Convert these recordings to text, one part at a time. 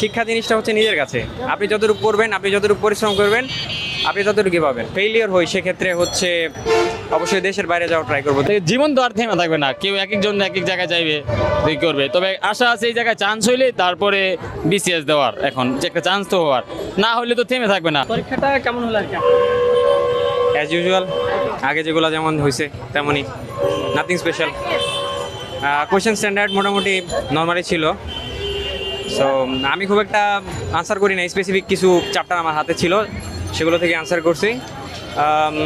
শিক্ষা জিনিসটা হচ্ছে নিজের কাছে। আপনি যতটুকু করবেন আপনি যতটুকু পরিশ্রম করবেন আপনি ততটুকু পাবেন। ফেইলিওর হই সেক্ষেত্রে হচ্ছে অবশ্যই দেশের বাইরে যাওয়া ট্রাই করব। জীবন তো আর থেমে থাকবে না কেউ এক একজন এক এক জায়গায় যাইবে ই করবে। তবে আশা আছে এই জায়গায় চান্স হইলে তারপরে বিসিএস দেওয়ার এখন যে একটা চান্স তো হওয়ার। না হলে তো থেমে থাকবে না। পরীক্ষাটা কেমন হলো আর কি? অ্যাজ ইউজুয়াল আগে যেগুলো যেমন হয়েছে তেমনই। নাথিং স্পেশাল কোয়েশ্চেন স্ট্যান্ডার্ড মোটামুটি নর্মালি ছিল। সো আমি খুব একটা আনসার করি না স্পেসিফিক কিছু চ্যাপ্টার আমার হাতে ছিল সেগুলো থেকে আনসার করছি। আম,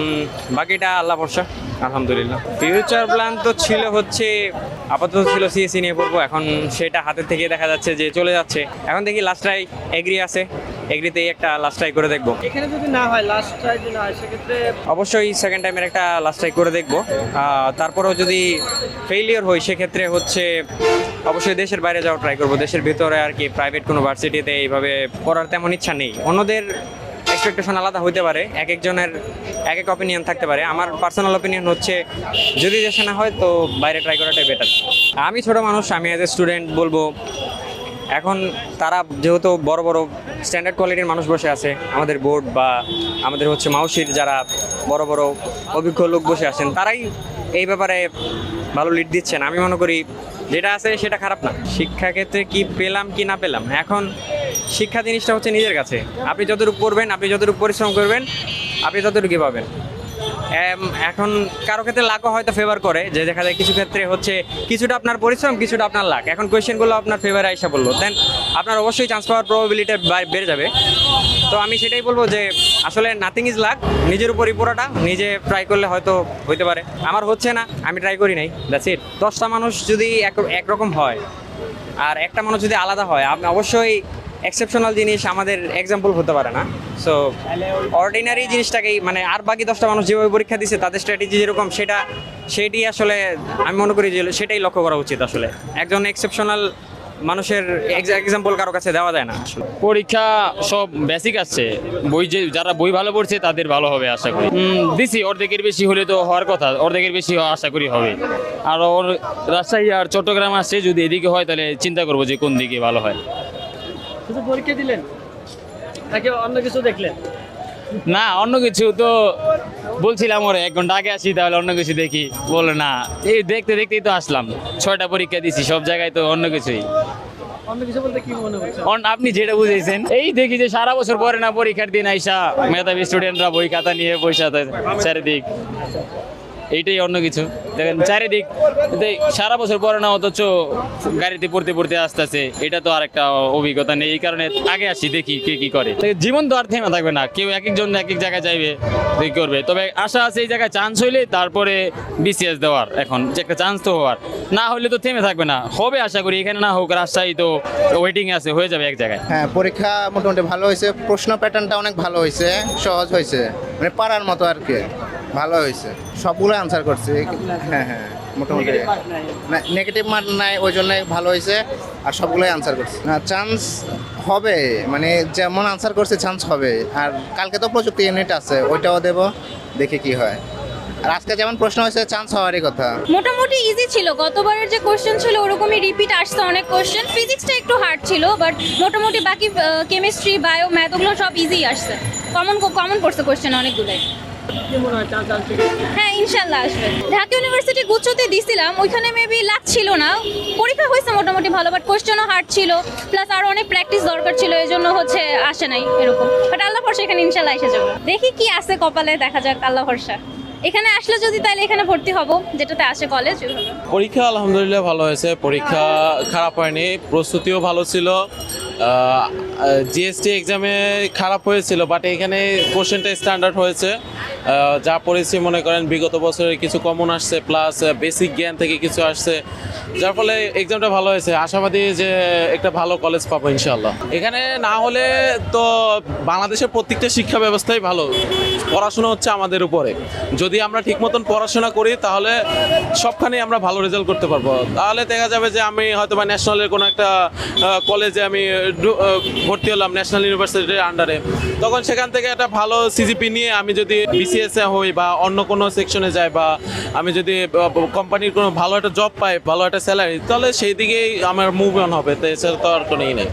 বাকিটা আল্লাহ ভরসা আলহামদুলিল্লাহ। ফিউচার প্ল্যান তো ছিল হচ্ছে আপাতত ছিল সিএসি নিয়ে পড়ব এখন সেটা হাতের থেকে দেখা যাচ্ছে যে চলে যাচ্ছে। এখন দেখি লাস্টটাই এগ্রি আছে। এগ্রিতেই একটা লাস্ট ট্রাই করে দেখব। এখানে যদি না হয় লাস্ট ট্রাই যদি না হয় সেক্ষেত্রে অবশ্যই সেকেন্ড টাইমের একটা লাস্ট ট্রাই করে দেখব। তারপরেও যদি ফেইলিওর হই সেক্ষেত্রে হচ্ছে অবশ্যই দেশের বাইরে যাওয়া ট্রাই করব। দেশের ভিতরে আর কি প্রাইভেট কোনো ভার্সিটিতে এইভাবে পড়ার তেমন ইচ্ছা নেই। অন্যদের এক্সপেকটেশন আলাদা হতে পারে এক একজনের এক এক অপিনিয়ন থাকতে পারে। আমার পার্সোনাল অপিনিয়ন হচ্ছে যদি দেশে না হয় তো বাইরে ট্রাই করাটাই বেটার আমি ছোট মানুষ আমি অ্যাজ এ স্টুডেন্ট বলব এখন তারা যেহেতু বড় বড় স্ট্যান্ডার্ড কোয়ালিটির মানুষ বসে আছে, আমাদের বোর্ড বা আমাদের হচ্ছে মাউসির যারা বড় বড় অভিজ্ঞ লোক বসে আছেন, তারাই এই ব্যাপারে ভালো লিড দিচ্ছেন। আমি মনে করি যেটা আছে সেটা খারাপ না। শিক্ষাক্ষেত্রে কি পেলাম কি না পেলাম? এখন শিক্ষা জিনিসটা হচ্ছে নিজের কাছে। আপনি যতটুকু পড়বেন আপনি যতটুকু পরিশ্রম করবেন, আপনি ততটুকুই পাবেন। এখন কারও ক্ষেত্রে লাকও হয়তো ফেভার করে, যে দেখা যায় কিছু ক্ষেত্রে হচ্ছে কিছুটা আপনার পরিশ্রম, কিছুটা আপনার লাক এখন কোয়েশ্চেনগুলো আপনার ফেভারে আইসা বলল। দেন আপনার অবশ্যই চান্স পাওয়ার প্রবাবিলিটি বেড়ে যাবে। তো আমি সেটাই বলব যে, আসলে নাথিং ইজ লাক নিজের উপরই পুরোটা, নিজে ট্রাই করলে হয়তো হইতে পারে। আমার হচ্ছে না, আমি ট্রাই করি নাই দ্যাটস ইট দশটা মানুষ যদি এক, একরকম হয়, আর একটা মানুষ যদি আলাদা হয়, আপনি অবশ্যই এক্সেপশনাল জিনিস আমাদের এক্সাম্পল হতে পারে না। সো অর্ডিনারি জিনিসটাকেই মানে আর বাকি দশটা মানুষ যেভাবে পরীক্ষা দিচ্ছে তাদের স্ট্র্যাটেজি যেরকম, সেটা, সেটি আসলে আমি মনে করি যে সেটাই লক্ষ্য করা উচিত আসলে। একজন এক্সেপশনাল মানুষের এক্সাম্পল কারও কাছে দেওয়া যায় না পরীক্ষা সব বেসিক আসছে বই যে, যারা বই ভালো পড়ছে, তাদের ভালো হবে আশা করি। দিছি, অর্ধেকের বেশি হলে তো হওয়ার কথা, অর্ধেকের বেশি আশা করি হবে। আর ওর রাজশাহী আর চট্টগ্রাম আসছে, যদি এদিকে হয়, তাহলে চিন্তা করব যে কোন দিকে ভালো হয়। শুধু পরীক্ষা দিলেন? নাকি অন্য কিছু দেখলেন? না অন্য কিছু তো বলছিলাম ওরে এক ঘণ্টা আগে আসি তাহলে অন্য কিছু দেখি। বলে না এই দেখতে দেখতেই তো আসলাম। ছয়টা পরীক্ষা দিছি সব জায়গায় তো অন্য কিছুই। আপনি যেটা বুঝেছেন এই দেখি যে সারা বছর পরে না পরীক্ষার দিন আইসা মেধাবী স্টুডেন্টরা বই খাতা নিয়ে বসে চারিদিক। এইটাই অন্য কিছু। দেখেন, চারিদিক সারা বছর পরে না অথচ গাড়িতে পড়তে পড়তে আসতেছে, এটা তো আর একটা অভিজ্ঞতা নেই। এই কারণে আগে আসি, দেখি কে কি করে। জীবন তো আর থেমে থাকবে না। কেউ এক একজন এক এক জায়গায় যাইবে করবে? তবে আশা আছে এই জায়গায় চান্স হইলে তারপরে বিসিএস দেওয়ার এখন, যে একটা চান্স তো হওয়ার। না হলে তো থেমে থাকবে না। হবে আশা করি, এখানে না হোক, রাজশাহী তো ওয়েটিং আছে, হয়ে যাবে এক জায়গায়। হ্যাঁ পরীক্ষা মোটামুটি ভালো হয়েছে। প্রশ্ন প্যাটার্নটা অনেক ভালো হয়েছে, সহজ হয়েছে মানে পারার মতো আর কি। ভালো হয়েছে। সবগুলো আনসার করছে। হ্যাঁ হ্যাঁ মোটামুটি। নেগেটিভ মার্ক নাই। ওই জন্য ভালো হয়েছে। আর সবগুলোই আনসার করছে। না চান্স হবে মানে যেমন আনসার করছে চান্স হবে। আর কালকে তো প্রযুক্তি ইউনিট আছে ওইটাও দেব দেখে কি হয়। আর আজকে যেমন প্রশ্ন হয়েছে চান্স হওয়ারই কথা। মোটামুটি ইজি ছিল। গতবারের যে কোশ্চেন ছিল ওরকমই রিপিট আসছে অনেক কোশ্চেন ফিজিক্সটা একটু হার্ড ছিল বাট মোটামুটি বাকি কেমিস্ট্রি বায়ো ম্যাথ ওগুলো সব ইজি আসছে। কমন কমন পড়ছে কোশ্চেন অনেকগুলোই। হয়, ইনশাল্লাহ আসবে। ঢাকা ইউনিভার্সিটি গুচ্ছতে দিছিলাম, ওইখানে মেবি লাগছিল না। পরীক্ষা হয়েছে মোটামুটি ভালো বাট কোয়েশ্চনও হার্ড ছিল। প্লাস আরও অনেক প্র্যাকটিস দরকার ছিল এই জন্য হচ্ছে আসে নাই এরকম। বাট আল্লাহ ভরসা, এখানে ইনশাল্লাহ এসে যাবে। দেখি কি আছে কপালে, দেখা যাক, আল্লাহ ভরসা। এখানে আসলে যদি তাহলে এখানে ভর্তি হব, যেটাতে আসে কলেজ পরীক্ষা আলহামদুলিল্লাহ ভালো হয়েছে, পরীক্ষা খারাপ হয়নি, প্রস্তুতিও ভালো ছিল। জিএসটি এক্সামে খারাপ হয়েছিল বাট এখানে কোশ্চেনটা স্ট্যান্ডার্ড হয়েছে। যা পড়েছি, মনে করেন, বিগত বছরের কিছু কমন আসছে প্লাস বেসিক জ্ঞান থেকে কিছু আসছে। যার ফলে এক্সামটা ভালো হয়েছে। আশাবাদী যে একটা ভালো কলেজ পাবো ইনশাল্লাহ এখানে না হলে তো বাংলাদেশের প্রত্যেকটা শিক্ষা ব্যবস্থাই ভালো। পড়াশোনা হচ্ছে আমাদের উপরে। যদি আমরা ঠিক মতন পড়াশোনা করি, তাহলে সবখানেই আমরা ভালো রেজাল্ট করতে পারব। তাহলে দেখা যাবে যে আমি হয়তো বা ন্যাশনালের কোনো একটা কলেজে আমি ভর্তি হলাম ন্যাশনাল ইউনিভার্সিটির আন্ডারে তখন সেখান থেকে একটা ভালো সিজিপি নিয়ে আমি যদি বিসিএস এ হই বা অন্য কোনো সেকশনে যাই বা আমি যদি কোম্পানির কোনো ভালো একটা জব পাই, ভালো একটা স্যালারি তাহলে সেই দিকেই আমার মুভ অন হবে। তো এছাড়া তো আর কোনো ই নেই।